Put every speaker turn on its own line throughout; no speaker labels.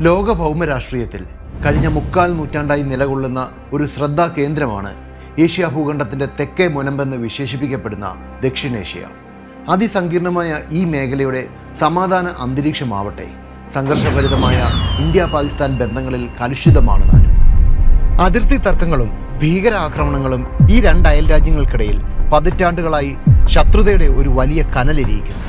ലോക ഭൗമരാഷ്ട്രീയത്തിൽ കഴിഞ്ഞ മുക്കാൽ നൂറ്റാണ്ടായി നിലകൊള്ളുന്ന ഒരു ശ്രദ്ധാ കേന്ദ്രമാണ് ഏഷ്യ ഭൂഖണ്ഡത്തിന്റെ തെക്കേ മുനമ്പെന്ന് വിശേഷിപ്പിക്കപ്പെടുന്ന ദക്ഷിണേഷ്യ. അതിസങ്കീർണമായ ഈ മേഖലയുടെ സമാധാന അന്തരീക്ഷമാവട്ടെ സംഘർഷഭരിതമായ ഇന്ത്യ പാകിസ്ഥാൻ ബന്ധങ്ങളിൽ കലുഷിതമാണ് താനും. അതിർത്തി തർക്കങ്ങളും ഭീകരാക്രമണങ്ങളും ഈ രണ്ട് അയൽ രാജ്യങ്ങൾക്കിടയിൽ പതിറ്റാണ്ടുകളായി ശത്രുതയുടെ ഒരു വലിയ കനലിരിക്കുന്നു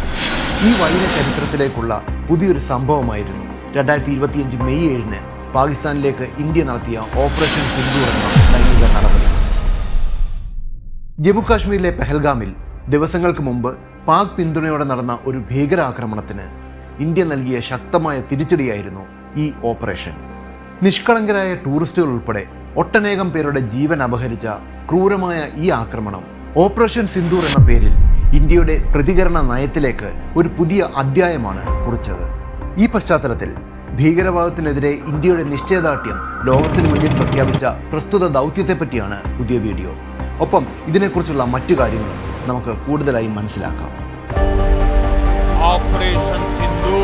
ഈ വലിയ ചരിത്രത്തിലേക്കുള്ള പുതിയൊരു സംഭവമായിരുന്നു രണ്ടായിരത്തി ഇരുപത്തിയഞ്ച് മെയ് ഏഴിന് പാകിസ്ഥാനിലേക്ക് ഇന്ത്യ നടത്തിയ ഓപ്പറേഷൻ സിന്ധു എന്ന സൈനിക നടപടി. ജമ്മുകാശ്മീരിലെ പെഹൽഗാമിൽ ദിവസങ്ങൾക്ക് മുമ്പ് പാക് പിന്തുണയോടെ നടന്ന ഒരു ഭീകരാക്രമണത്തിന് ഇന്ത്യ നൽകിയ ശക്തമായ തിരിച്ചടിയായിരുന്നു ഈ ഓപ്പറേഷൻ. നിഷ്കളങ്കരായ ടൂറിസ്റ്റുകൾ ഉൾപ്പെടെ ഒട്ടനേകം പേരുടെ ജീവൻ അപഹരിച്ച ക്രൂരമായ ഈ ആക്രമണം ഓപ്പറേഷൻ സിന്ധൂർ എന്ന പേരിൽ ഇന്ത്യയുടെ പ്രതികരണ നയത്തിലേക്ക് ഒരു പുതിയ അധ്യായമാണ് കുറിച്ചത്. ഈ പശ്ചാത്തലത്തിൽ ഭീകരവാദത്തിനെതിരെ ഇന്ത്യയുടെ നിശ്ചയദാർഢ്യം ലോകത്തിന് മുന്നിൽ പ്രഖ്യാപിച്ച പ്രസ്തുത ദൗത്യത്തെപ്പറ്റിയാണ് പുതിയ വീഡിയോ. ഒപ്പം ഇതിനെക്കുറിച്ചുള്ള മറ്റു കാര്യങ്ങളും നമുക്ക് കൂടുതലായി മനസ്സിലാക്കാം.
ഓപ്പറേഷൻ സിന്ധു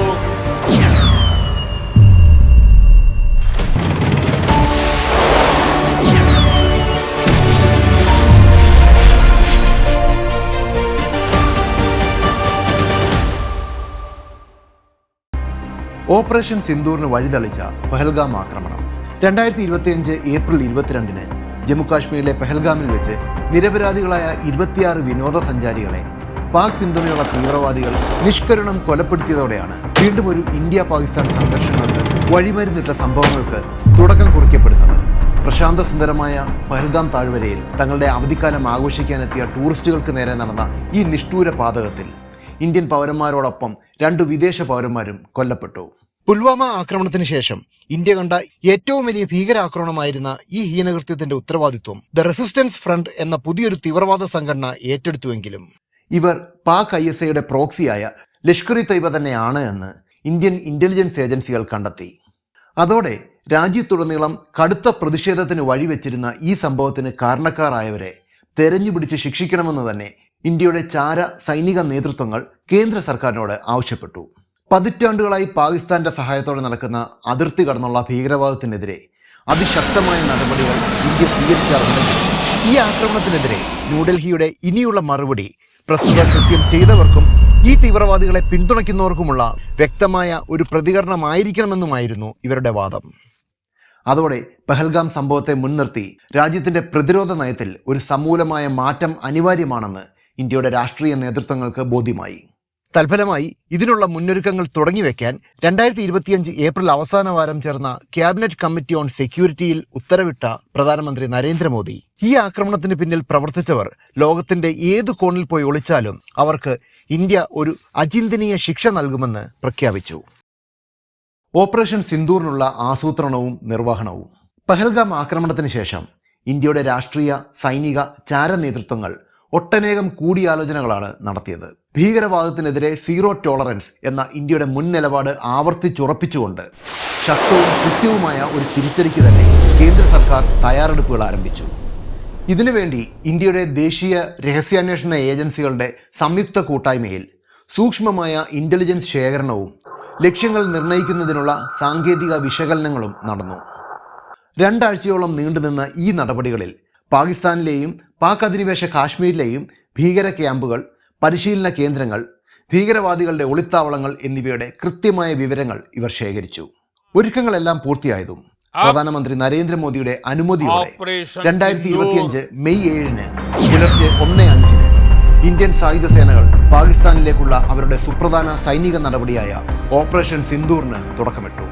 ഓപ്പറേഷൻ സിന്ദൂറിന് വഴിതെളിച്ച പെഹൽഗാം ആക്രമണം. രണ്ടായിരത്തി ഇരുപത്തിയഞ്ച് ഏപ്രിൽ ഇരുപത്തിരണ്ടിന് ജമ്മുകാശ്മീരിലെ പെഹൽഗാമിൽ വെച്ച് നിരപരാധികളായ ഇരുപത്തിയാറ് വിനോദസഞ്ചാരികളെ പാക് പിന്തുണയുള്ള തീവ്രവാദികൾ നിഷ്കരണം കൊലപ്പെടുത്തിയതോടെയാണ് വീണ്ടും ഒരു ഇന്ത്യ പാകിസ്ഥാൻ സംഘർഷങ്ങൾക്ക് വഴിമരുന്നിട്ട സംഭവങ്ങൾക്ക് തുടക്കം കുറിക്കപ്പെടുന്നത്. പ്രശാന്ത സുന്ദരമായ പഹൽഗാം താഴ്വരയിൽ തങ്ങളുടെ അവധിക്കാലം ആഘോഷിക്കാനെത്തിയ ടൂറിസ്റ്റുകൾക്ക് നേരെ നടന്ന ഈ നിഷ്ഠൂര പാതകത്തിൽ ഇന്ത്യൻ പൗരന്മാരോടൊപ്പം രണ്ടു വിദേശ പൗരന്മാരും കൊല്ലപ്പെട്ടു. പുൽവാമ ആക്രമണത്തിന് ശേഷം ഇന്ത്യ കണ്ട ഏറ്റവും വലിയ ഭീകരാക്രമണമായിരുന്ന ഈ ഹീനകൃത്യത്തിന്റെ ഉത്തരവാദിത്വം ദ റെസിസ്റ്റൻസ് ഫ്രണ്ട് എന്ന പുതിയൊരു തീവ്രവാദ സംഘടന ഏറ്റെടുത്തുവെങ്കിലും. ഇവർ പാക് ഐ എസ് ഐയുടെ പ്രോക്സിയായ ലഷ്കർ ഇ തൈബ തന്നെയാണ് എന്ന് ഇന്ത്യൻ ഇന്റലിജൻസ് ഏജൻസികൾ കണ്ടെത്തി. അതോടെ രാജ്യത്തുടനീളം കടുത്ത പ്രതിഷേധത്തിന് വഴിവെച്ചിരുന്ന ഈ സംഭവത്തിന് കാരണക്കാരായവരെ തെരഞ്ഞുപിടിച്ച് ശിക്ഷിക്കണമെന്ന് തന്നെ ഇന്ത്യയുടെ ചാര സൈനിക നേതൃത്വങ്ങൾ കേന്ദ്ര സർക്കാരിനോട് ആവശ്യപ്പെട്ടു. പതിറ്റാണ്ടുകളായി പാകിസ്ഥാന്റെ സഹായത്തോടെ നടക്കുന്ന അതിർത്തി കടന്നുള്ള ഭീകരവാദത്തിനെതിരെ അതിശക്തമായ നടപടികൾ ഇന്ത്യ സ്വീകരിക്കാറുണ്ടെങ്കിൽ ഈ ആക്രമണത്തിനെതിരെ ന്യൂഡൽഹിയുടെ ഇനിയുള്ള മറുപടി പ്രസ്തുത കൃത്യം ചെയ്തവർക്കും ഈ തീവ്രവാദികളെ പിന്തുണയ്ക്കുന്നവർക്കുമുള്ള വ്യക്തമായ ഒരു പ്രതികരണമായിരിക്കണമെന്നുമായിരുന്നു ഇവരുടെ വാദം. അതോടെ പെഹൽഗാം സംഭവത്തെ മുൻനിർത്തി രാജ്യത്തിന്റെ പ്രതിരോധ നയത്തിൽ ഒരു സമൂലമായ മാറ്റം അനിവാര്യമാണെന്ന് ഇന്ത്യയുടെ രാഷ്ട്രീയ നേതൃത്വങ്ങൾക്ക് ബോധ്യമായി. തൽഫലമായി ഇതിനുള്ള മുന്നൊരുക്കങ്ങൾ തുടങ്ങിവെക്കാൻ രണ്ടായിരത്തി ഇരുപത്തിയഞ്ച് ഏപ്രിൽ അവസാന വാരം ചേർന്ന ക്യാബിനറ്റ് കമ്മിറ്റി ഓൺ സെക്യൂരിറ്റിയിൽ ഉത്തരവിട്ട പ്രധാനമന്ത്രി നരേന്ദ്രമോദി. ഈ ആക്രമണത്തിന് പിന്നിൽ പ്രവർത്തിച്ചവർ ലോകത്തിന്റെ ഏതു കോണിൽ പോയി ഒളിച്ചാലും അവർക്ക് ഇന്ത്യ ഒരു അചിന്തനീയ ശിക്ഷ നൽകുമെന്ന് പ്രഖ്യാപിച്ചു. ഓപ്പറേഷൻ സിന്ദൂറിനുള്ള ആസൂത്രണവും നിർവഹണവും. പഹൽഗാം ആക്രമണത്തിന് ശേഷം ഇന്ത്യയുടെ രാഷ്ട്രീയ സൈനിക ചാര നേതൃത്വങ്ങൾ ഒട്ടനേകം കൂടിയാലോചനകളാണ് നടത്തിയത്. ഭീകരവാദത്തിനെതിരെ സീറോ ടോളറൻസ് എന്ന ഇന്ത്യയുടെ മുൻ നിലപാട് ആവർത്തിച്ചുറപ്പിച്ചുകൊണ്ട് ശക്തവും കൃത്യവുമായ ഒരു തിരിച്ചടിക്ക് തന്നെ കേന്ദ്ര സർക്കാർ തയ്യാറെടുപ്പുകൾ ആരംഭിച്ചു. ഇതിനുവേണ്ടി ഇന്ത്യയുടെ ദേശീയ രഹസ്യാന്വേഷണ ഏജൻസികളുടെ സംയുക്ത കൂട്ടായ്മയിൽ സൂക്ഷ്മമായ ഇന്റലിജൻസ് ശേഖരണവും ലക്ഷ്യങ്ങൾ നിർണയിക്കുന്നതിനുള്ള സാങ്കേതിക വിശകലനങ്ങളും നടന്നു. രണ്ടാഴ്ചയോളം നീണ്ടുനിന്ന ഈ നടപടികളിൽ പാകിസ്ഥാനിലെയും പാക് അധിനിവേശ കാശ്മീരിലെയും ഭീകര ക്യാമ്പുകൾ പരിശീലന കേന്ദ്രങ്ങൾ ഭീകരവാദികളുടെ ഒളിത്താവളങ്ങൾ എന്നിവയുടെ കൃത്യമായ വിവരങ്ങൾ ഇവർ ശേഖരിച്ചു. ഒരുക്കങ്ങളെല്ലാം പൂർത്തിയായതും പ്രധാനമന്ത്രി നരേന്ദ്രമോദിയുടെ അനുമതിയോടെ രണ്ടായിരത്തി. ഇരുപത്തിയഞ്ച് മെയ് ഏഴിന് പുലർച്ചെ ഒന്ന് അഞ്ചിന് ഇന്ത്യൻ സായുധ സേനകൾ പാകിസ്ഥാനിലേക്കുള്ള അവരുടെ സുപ്രധാന സൈനിക നടപടിയായ ഓപ്പറേഷൻ സിന്ദൂറിന് തുടക്കമിട്ടു.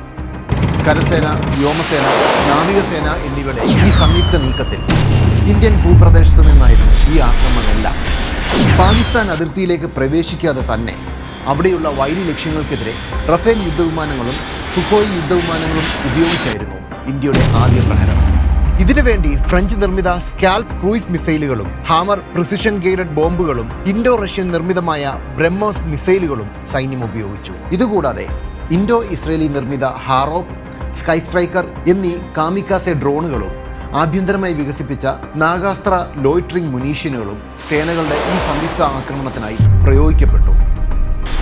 കരസേന വ്യോമസേന നാവികസേന എന്നിവയുടെ ഈ സംയുക്ത നീക്കത്തിൽ ഇന്ത്യൻ ഭൂപ്രദേശത്ത് നിന്നായിരുന്നു ഈ ആക്രമണമെല്ലാം പാകിസ്ഥാൻ അതിർത്തിയിലേക്ക് പ്രവേശിക്കാതെ തന്നെ അവിടെയുള്ള വൈരി ലക്ഷ്യങ്ങൾക്കെതിരെ റഫേൽ യുദ്ധവിമാനങ്ങളും സുഖോയ് യുദ്ധവിമാനങ്ങളും ഉപയോഗിച്ചായിരുന്നു ഇന്ത്യയുടെ ആദ്യ പ്രഹരം. ഇതിനുവേണ്ടി ഫ്രഞ്ച് നിർമ്മിത സ്കാൽപ് ക്രൂയിസ് മിസൈലുകളും ഹാമർ പ്രിസിഷൻ ഗൈഡഡ് ബോംബുകളും ഇൻഡോ റഷ്യൻ നിർമ്മിതമായ ബ്രഹ്മോസ് മിസൈലുകളും സൈന്യം ഉപയോഗിച്ചു. ഇതുകൂടാതെ ഇൻഡോ ഇസ്രേലി നിർമ്മിത ഹാറോപ്പ് സ്കൈ സ്ട്രൈക്കർ എന്നീ കാമിക്കാസെ ഡ്രോണുകളും ആഭ്യന്തരമായി വികസിപ്പിച്ച നാഗാസ്ത്ര ലോയിട്രിംഗ് മുനീഷ്യനുകളും സേനകളുടെ ഈ സംയുക്ത ആക്രമണത്തിനായി പ്രയോഗിക്കപ്പെട്ടു.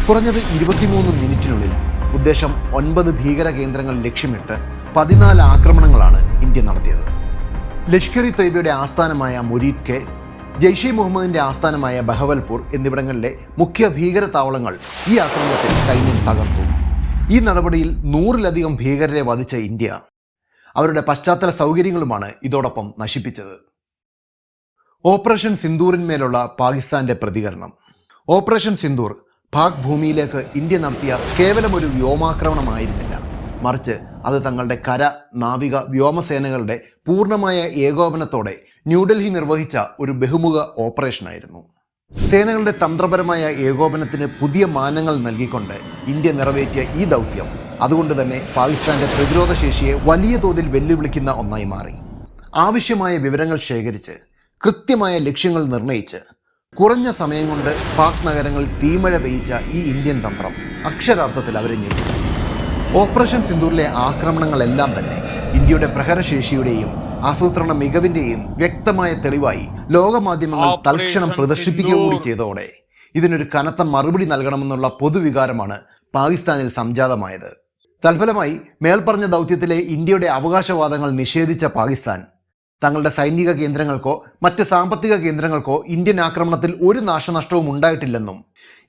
കുറഞ്ഞത് ഇരുപത്തിമൂന്ന് മിനിറ്റിനുള്ളിൽ ഉദ്ദേശം ഒൻപത് ഭീകര കേന്ദ്രങ്ങൾ ലക്ഷ്യമിട്ട് പതിനാല് ആക്രമണങ്ങളാണ് ഇന്ത്യ നടത്തിയത്. ലഷ്കർ ഇ തൊയ്ബയുടെ ആസ്ഥാനമായ മുരീദ് കെ ജെയ്ഷെ മുഹമ്മദിന്റെ ആസ്ഥാനമായ ബഹവൽപൂർ എന്നിവിടങ്ങളിലെ മുഖ്യ ഭീകര താവളങ്ങൾ ഈ ആക്രമണത്തിൽ സൈന്യം തകർത്തു. ഈ നടപടിയിൽ നൂറിലധികം ഭീകരരെ വധിച്ച ഇന്ത്യ. അവരുടെ പശ്ചാത്തല സൗകര്യങ്ങളുമാണ് ഇതോടൊപ്പം നശിപ്പിച്ചത്. ഓപ്പറേഷൻ സിന്ദൂറിന്മേലുള്ള പാകിസ്ഥാന്റെ പ്രതികരണം. ഓപ്പറേഷൻ സിന്ദൂർ പാക് ഭൂമിയിലേക്ക് ഇന്ത്യ നടത്തിയ കേവലം ഒരു വ്യോമാക്രമണമായിരുന്നില്ല. മറിച്ച് അത് തങ്ങളുടെ കര നാവിക വ്യോമസേനകളുടെ പൂർണമായ ഏകോപനത്തോടെ ന്യൂഡൽഹി നിർവഹിച്ച ഒരു ബഹുമുഖ ഓപ്പറേഷനായിരുന്നു. സേനകളുടെ തന്ത്രപരമായ ഏകോപനത്തിന് പുതിയ മാനങ്ങൾ നൽകിക്കൊണ്ട് ഇന്ത്യ നിറവേറ്റിയ ഈ ദൗത്യം അതുകൊണ്ട് തന്നെ പാകിസ്ഥാന്റെ പ്രതിരോധ ശേഷിയെ വലിയ തോതിൽ വെല്ലുവിളിക്കുന്ന ഒന്നായി മാറി. ആവശ്യമായ വിവരങ്ങൾ ശേഖരിച്ച് കൃത്യമായ ലക്ഷ്യങ്ങൾ നിർണയിച്ച് കുറഞ്ഞ സമയം കൊണ്ട് പാക് നഗരങ്ങളിൽ തീമഴ പെയ്യിച്ച ഈ ഇന്ത്യൻ തന്ത്രം അക്ഷരാർത്ഥത്തിൽ അവരെ ഞെട്ടിച്ചു. ഓപ്പറേഷൻ സിന്ദൂറിലെ ആക്രമണങ്ങളെല്ലാം തന്നെ ഇന്ത്യയുടെ പ്രഹരശേഷിയുടെയും ആസൂത്രണ മികവിന്റെയും വ്യക്തമായ തെളിവായി ലോകമാധ്യമങ്ങൾ തൽക്ഷണം പ്രദർശിപ്പിക്കുക കൂടി ചെയ്തതോടെ ഇതിനൊരു കനത്ത മറുപടി നൽകണമെന്നുള്ള പൊതുവികാരമാണ് പാകിസ്ഥാനിൽ സംജാതമായത്. തൽഫലമായി മേൽപ്പറഞ്ഞ ദൗത്യത്തിലെ ഇന്ത്യയുടെ അവകാശവാദങ്ങൾ നിഷേധിച്ച പാകിസ്ഥാൻ. തങ്ങളുടെ സൈനിക കേന്ദ്രങ്ങൾക്കോ മറ്റ് സാമ്പത്തിക കേന്ദ്രങ്ങൾക്കോ ഇന്ത്യൻ ആക്രമണത്തിൽ ഒരു നാശനഷ്ടവും ഉണ്ടായിട്ടില്ലെന്നും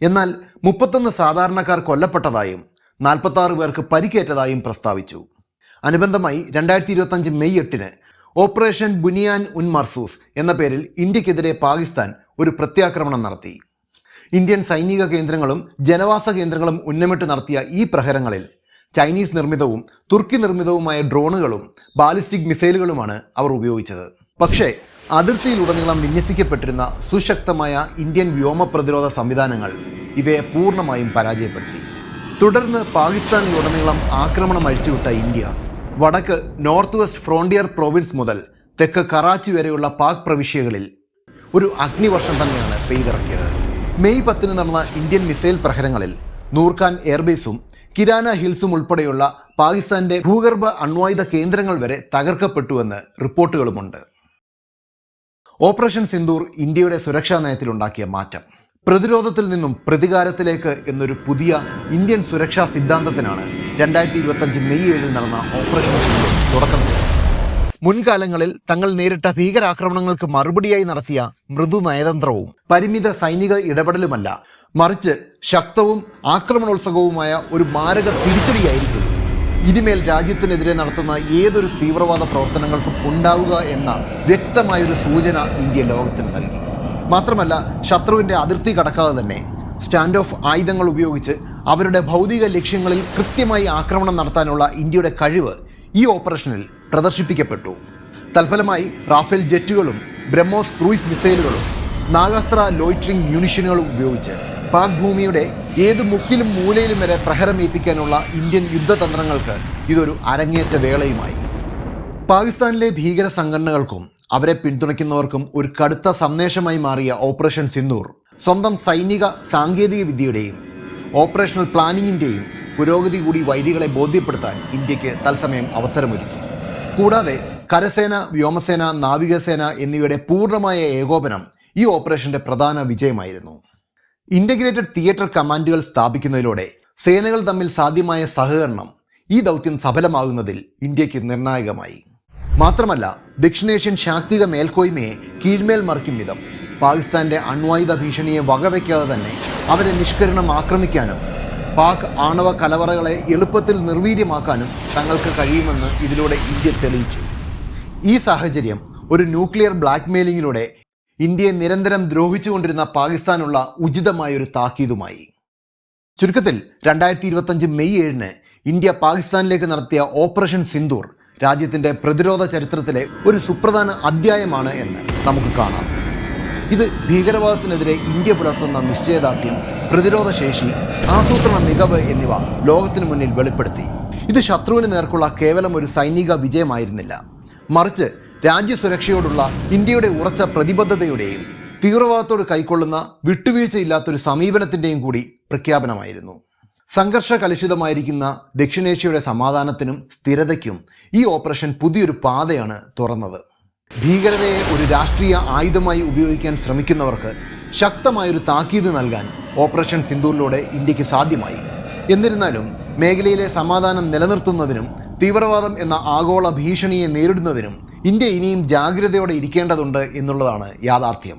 എന്നാൽ മുപ്പത്തൊന്ന് സാധാരണക്കാർ കൊല്ലപ്പെട്ടതായും നാൽപ്പത്തി ആറ് പേർക്ക് പരിക്കേറ്റതായും പ്രസ്താവിച്ചു. അനുബന്ധമായി രണ്ടായിരത്തി ഇരുപത്തഞ്ച് മെയ് എട്ടിന് ഓപ്പറേഷൻ ബുനിയാൻ ഉൻ മർസൂസ് എന്ന പേരിൽ ഇന്ത്യക്കെതിരെ പാകിസ്ഥാൻ ഒരു പ്രത്യാക്രമണം നടത്തി. ഇന്ത്യൻ സൈനിക കേന്ദ്രങ്ങളും ജനവാസ കേന്ദ്രങ്ങളും ഉന്നമിട്ട് നടത്തിയ ഈ പ്രഹരങ്ങളിൽ ചൈനീസ് നിർമ്മിതവും തുർക്കി നിർമ്മിതവുമായ ഡ്രോണുകളും ബാലിസ്റ്റിക് മിസൈലുകളുമാണ് അവർ ഉപയോഗിച്ചത്. പക്ഷേ അതിർത്തിയിലുടനീളം വിന്യസിക്കപ്പെട്ടിരുന്ന സുശക്തമായ ഇന്ത്യൻ വ്യോമ പ്രതിരോധ സംവിധാനങ്ങൾ ഇവയെ പൂർണമായും പരാജയപ്പെടുത്തി. തുടർന്ന് പാകിസ്ഥാനിലുടനീളം ആക്രമണം അഴിച്ചുവിട്ട ഇന്ത്യ വടക്ക് നോർത്ത് വെസ്റ്റ് ഫ്രോണ്ടിയർ പ്രോവിൻസ് മുതൽ തെക്ക് കറാച്ചി വരെയുള്ള പാക് പ്രവിശ്യകളിൽ ഒരു അഗ്നിവർഷം തന്നെയാണ് പെയ്തിറക്കിയത്. മെയ് പത്തിന് നടന്ന ഇന്ത്യൻ മിസൈൽ പ്രഹരങ്ങളിൽ നൂർഖാൻ എയർബേസും കിരാന ഹിൽസും ഉൾപ്പെടെയുള്ള പാകിസ്ഥാന്റെ ഭൂഗർഭ അണ്വായുധ കേന്ദ്രങ്ങൾ വരെ തകർക്കപ്പെട്ടുവെന്ന് റിപ്പോർട്ടുകളുമുണ്ട്. ഓപ്പറേഷൻ സിന്ദൂർ ഇന്ത്യയുടെ സുരക്ഷാ നയത്തിലുണ്ടാക്കിയ മാറ്റം. പ്രതിരോധത്തിൽ നിന്നും പ്രതികാരത്തിലേക്ക് എന്നൊരു പുതിയ ഇന്ത്യൻ സുരക്ഷാ സിദ്ധാന്തത്തിനാണ് രണ്ടായിരത്തി മെയ് ഏഴിൽ നടന്ന ഓപ്പറേഷൻ സിന്ദൂർ തുടക്കം മുൻകാലങ്ങളിൽ തങ്ങൾ നേരിട്ട ഭീകരാക്രമണങ്ങൾക്ക് മറുപടിയായി നടത്തിയ മൃദു നയതന്ത്രവും പരിമിത സൈനിക ഇടപെടലുമല്ല മറിച്ച് ശക്തവും ആക്രമണോത്സവവുമായ ഒരു മാരക തിരിച്ചടിയായിരിക്കും. ഇനിമേൽ രാജ്യത്തിനെതിരെ നടത്തുന്ന ഏതൊരു തീവ്രവാദ പ്രവർത്തനങ്ങൾക്കും ഉണ്ടാവുക എന്ന വ്യക്തമായൊരു സൂചന ഇന്ത്യ ലോകത്തിന് നൽകി. മാത്രമല്ല ശത്രുവിന്റെ അതിർത്തി കടക്കാതെ തന്നെ സ്റ്റാൻഡ് ഓഫ് ആയുധങ്ങൾ ഉപയോഗിച്ച് അവരുടെ ഭൗതിക ലക്ഷ്യങ്ങളിൽ കൃത്യമായി ആക്രമണം നടത്താനുള്ള ഇന്ത്യയുടെ കഴിവ് ഈ ഓപ്പറേഷനിൽ പ്രദർശിപ്പിക്കപ്പെട്ടു. തൽഫലമായി റാഫേൽ ജെറ്റുകളും ബ്രഹ്മോസ് ക്രൂയിസ് മിസൈലുകളും നാഗാസ്ത്ര ലോയിറ്ററിംഗ് മ്യൂണിഷനുകളും ഉപയോഗിച്ച് പാക് ഭൂമിയുടെ ഏത് മുക്കിലും മൂലയിലും വരെ പ്രഹരമേൽപ്പിക്കാനുള്ള ഇന്ത്യൻ യുദ്ധതന്ത്രങ്ങൾക്ക് ഇതൊരു അരങ്ങേറ്റ വേളയുമായി. പാകിസ്ഥാനിലെ ഭീകര സംഘടനകൾക്കും അവരെ പിന്തുണയ്ക്കുന്നവർക്കും ഒരു കടുത്ത സന്ദേശമായി മാറിയ ഓപ്പറേഷൻ സിന്ദൂർ സ്വന്തം സൈനിക സാങ്കേതിക വിദ്യയുടെയും ഓപ്പറേഷണൽ പ്ലാനിങ്ങിന്റെയും പുരോഗതി കൂടി വൈരികളെ ബോധ്യപ്പെടുത്താൻ ഇന്ത്യയ്ക്ക് തത്സമയം അവസരമൊരുക്കി. കൂടാതെ കരസേന വ്യോമസേന നാവികസേന എന്നിവയുടെ പൂർണമായ ഏകോപനം ഈ ഓപ്പറേഷന്റെ പ്രധാന വിജയമായിരുന്നു. ഇന്റഗ്രേറ്റഡ് തിയേറ്റർ കമാൻഡുകൾ സ്ഥാപിക്കുന്നതിലൂടെ സേനകൾ തമ്മിൽ സാധ്യമായ സഹകരണം ഈ ദൗത്യം സഫലമാകുന്നതിൽ ഇന്ത്യയ്ക്ക് നിർണായകമായി. മാത്രമല്ല ദക്ഷിണേഷ്യൻ ശാക്തിക മേൽക്കോയ്മയെ കീഴ്മേൽ മറിക്കും വിധം പാകിസ്ഥാന്റെ അണ്വായുധ ഭീഷണിയെ വകവയ്ക്കാതെ തന്നെ അവരെ നിഷ്കരണം ആക്രമിക്കാനും പാക് ആണവ കലവറകളെ എളുപ്പത്തിൽ നിർവീര്യമാക്കാനും തങ്ങൾക്ക് കഴിയുമെന്ന് ഇതിലൂടെ ഇന്ത്യ തെളിയിച്ചു. ഈ സാഹചര്യം ഒരു ന്യൂക്ലിയർ ബ്ലാക്ക്മെയിലിങ്ങിലൂടെ ഇന്ത്യയെ നിരന്തരം ദ്രോഹിച്ചുകൊണ്ടിരുന്ന പാകിസ്ഥാനുള്ള ഉചിതമായൊരു താക്കീതുമായി. ചുരുക്കത്തിൽ രണ്ടായിരത്തി ഇരുപത്തഞ്ച് മെയ് ഏഴിന് ഇന്ത്യ പാകിസ്ഥാനിലേക്ക് നടത്തിയ ഓപ്പറേഷൻ സിന്ദൂർ രാജ്യത്തിന്റെ പ്രതിരോധ ചരിത്രത്തിലെ ഒരു സുപ്രധാന അധ്യായമാണ് എന്ന് നമുക്ക് കാണാം. ഇത് ഭീകരവാദത്തിനെതിരെ ഇന്ത്യ പുലർത്തുന്ന നിശ്ചയദാർഢ്യം പ്രതിരോധ ശേഷി ആസൂത്രണ മികവ് എന്നിവ ലോകത്തിനു മുന്നിൽ വെളിപ്പെടുത്തി. ഇത് ശത്രുവിന് നേർക്കുള്ള കേവലം ഒരു സൈനിക വിജയമായിരുന്നില്ല. മറിച്ച് രാജ്യസുരക്ഷയോടുള്ള ഇന്ത്യയുടെ ഉറച്ച പ്രതിബദ്ധതയുടെയും തീവ്രവാദത്തോട് കൈക്കൊള്ളുന്ന വിട്ടുവീഴ്ചയില്ലാത്തൊരു സമീപനത്തിന്റെയും കൂടി പ്രഖ്യാപനമായിരുന്നു. സംഘർഷ കലുഷിതമായിരിക്കുന്ന ദക്ഷിണേഷ്യയുടെ സമാധാനത്തിനും സ്ഥിരതയ്ക്കും ഈ ഓപ്പറേഷൻ പുതിയൊരു പാതയാണ് തുറന്നത്. ഭീകരതയെ ഒരു രാഷ്ട്രീയ ആയുധമായി ഉപയോഗിക്കാൻ ശ്രമിക്കുന്നവർക്ക് ശക്തമായൊരു താക്കീത് നൽകാൻ ഓപ്പറേഷൻ സിന്ദൂറിലൂടെ ഇന്ത്യയ്ക്ക് സാധ്യമായി. എന്നിരുന്നാലും മേഖലയിലെ സമാധാനം നിലനിർത്തുന്നതിനും തീവ്രവാദം എന്ന ആഗോള ഭീഷണിയെ നേരിടുന്നതിനും ഇന്ത്യ ഇനിയും ജാഗ്രതയോടെ ഇരിക്കേണ്ടതുണ്ട് എന്നുള്ളതാണ് യാഥാർത്ഥ്യം.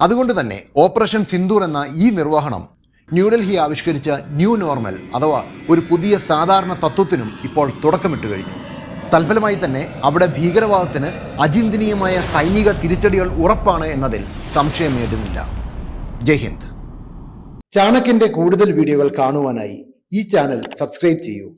അതുകൊണ്ട് തന്നെ ഓപ്പറേഷൻ സിന്ദൂർ എന്ന ഈ നിർവഹണം ന്യൂഡൽഹി ആവിഷ്കരിച്ച ന്യൂ നോർമൽ അഥവാ ഒരു പുതിയ സാധാരണ തത്വത്തിനും ഇപ്പോൾ തുടക്കമിട്ട് കഴിഞ്ഞു തൽഫലമായി തന്നെ അവിടെ ഭീകരവാദത്തിന് അചിന്തനീയമായ സൈനിക തിരിച്ചടികൾ ഉറപ്പാണ് എന്നതിൽ സംശയമേതുമില്ല. ജയ് ഹിന്ദ്. ചാണക്യന്റെ കൂടുതൽ വീഡിയോകൾ കാണുവാനായി ഈ ചാനൽ സബ്സ്ക്രൈബ് ചെയ്യൂ.